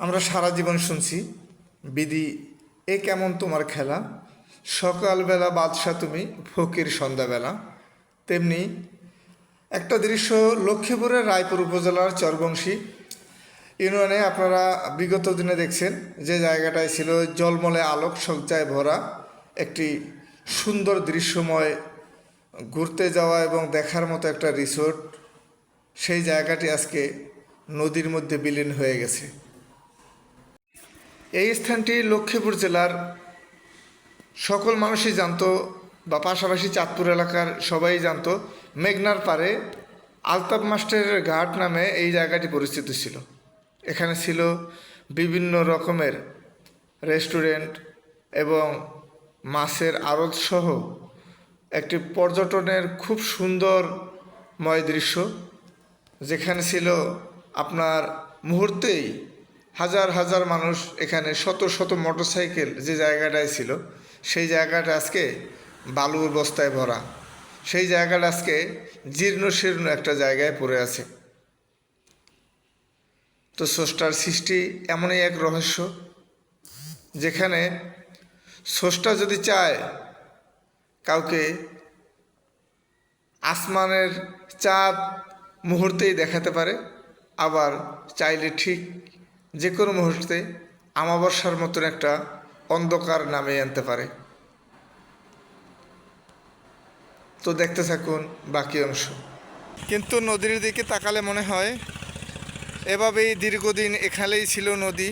আমরা সারা জীবন শুনছি, বিধি, এ কেমন তোমার খেলা? সকালবেলা বাদশা তুমি ফকির, সন্ধ্যাবেলা। তেমনি একটা দৃশ্য লক্ষ্মীপুরের রায়পুর উপজেলার চরবংশী ইউনিয়নে আপনারা বিগত দিনে দেখছেন, যে জায়গাটায় ছিল জলমলে আলোক সজ্জায় ভরা একটি সুন্দর দৃশ্যময় ঘুরতে যাওয়া এবং দেখার মতো একটা রিসোর্ট। সেই জায়গাটি আজকে নদীর মধ্যে বিলীন হয়ে গেছে। এই স্থানটি লক্ষ্মীপুর জেলার সকল মানুষই জানতো বা পাশাপাশি চাঁদপুর এলাকার সবাই জানতো। মেঘনার পারে আলতাপ মাস্টারের ঘাট নামে এই জায়গাটি পরিচিত ছিল। এখানে ছিল বিভিন্ন রকমের রেস্টুরেন্ট এবং মাছের আড়ত সহ একটি পর্যটনের খুব সুন্দরময় দৃশ্য। যেখানে ছিল আপনার মুহূর্তেই হাজার হাজার মানুষ এখানে শত শত মোটরসাইকেল যে জায়গাটায় ছিল, সেই জায়গাটা আজকে বালুর বস্তায় ভরা। সেই জায়গাটা আজকে জীর্ণ শীর্ণ একটা জায়গায় পড়ে আছে। তো স্রষ্টার সৃষ্টি এমনই এক রহস্য, যেখানে স্রষ্টা যদি চায় কাউকে আসমানের চাঁদ মুহূর্তেই দেখাতে পারে, আবার চাইলে ঠিক যে কোনো মুহূর্তে আমাবস্যার মতন একটা অন্ধকার নামে আনতে পারে। তো দেখতে থাকুন বাকি অংশ। কিন্তু নদীর দিকে তাকালে মনে হয়, এভাবেই দীর্ঘদিন এখানেই ছিল নদী।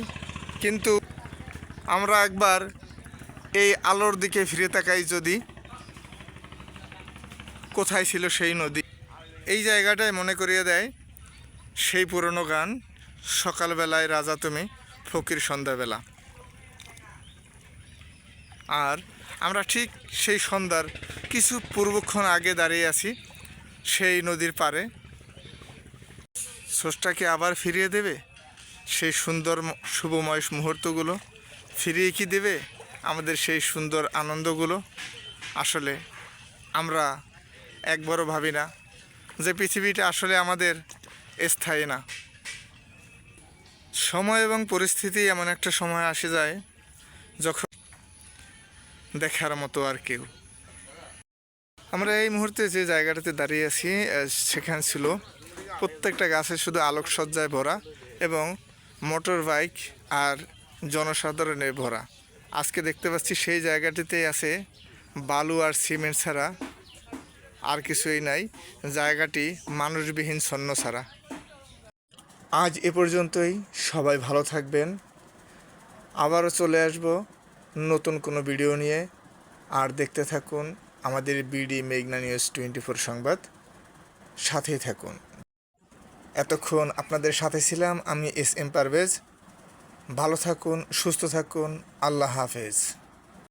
কিন্তু আমরা একবার এই আলোর দিকে ফিরে তাকাই যদি কোথায় ছিল সেই নদী। এই জায়গাটায় মনে করিয়ে দেয় সেই পুরনো গান। সকালবেলায় রাজা তুমি, ফকির সন্ধ্যাবেলা। আর আমরা ঠিক সেই সন্ধ্যার কিছু পূর্বক্ষণ আগে দাঁড়িয়ে আছি, সেই নদীর পারে স্রষ্টাকে আবার ফিরিয়ে দেবে? সেই সুন্দর শুভময় মুহূর্তগুলো ফিরিয়ে কি দেবে? আমাদের সেই সুন্দর আনন্দগুলো? আসলে আমরা একবারও ভাবি না যে পৃথিবীটা আসলে আমাদের স্থায়ী না। সময় এবং পরিস্থিতি এমন একটা সময় আসে যায় যখন দেখার মতো আর কেউ। আমরা এই মুহূর্তে যে জায়গাটাতে দাঁড়িয়ে আছি সেখানে ছিল প্রত্যেকটা গাছে শুধু আলোকসজ্জায় ভরা এবং মোটর বাইক আর জনসাধারণে ভরা। আজকে দেখতে পাচ্ছি সেই জায়গাটিতেই আছে বালু আর সিমেন্ট ছাড়া আর কিছুই নাই। জায়গাটি মানুষবিহীন ছন্ন ছাড়া। আজ এ পর্যন্তই। সবাই ভালো থাকবেন। আবারও চলে আসব নতুন কোনো ভিডিও নিয়ে। আর দেখতে থাকুন আমাদের বিডি মেঘনা নিউজ টোয়েন্টি ফোর সংবাদ। সাথেই থাকুন। এতক্ষণ আপনাদের সাথে ছিলাম আমি এস এম পারভেজ ভালো থাকুন, সুস্থ থাকুন। আল্লাহ হাফেজ।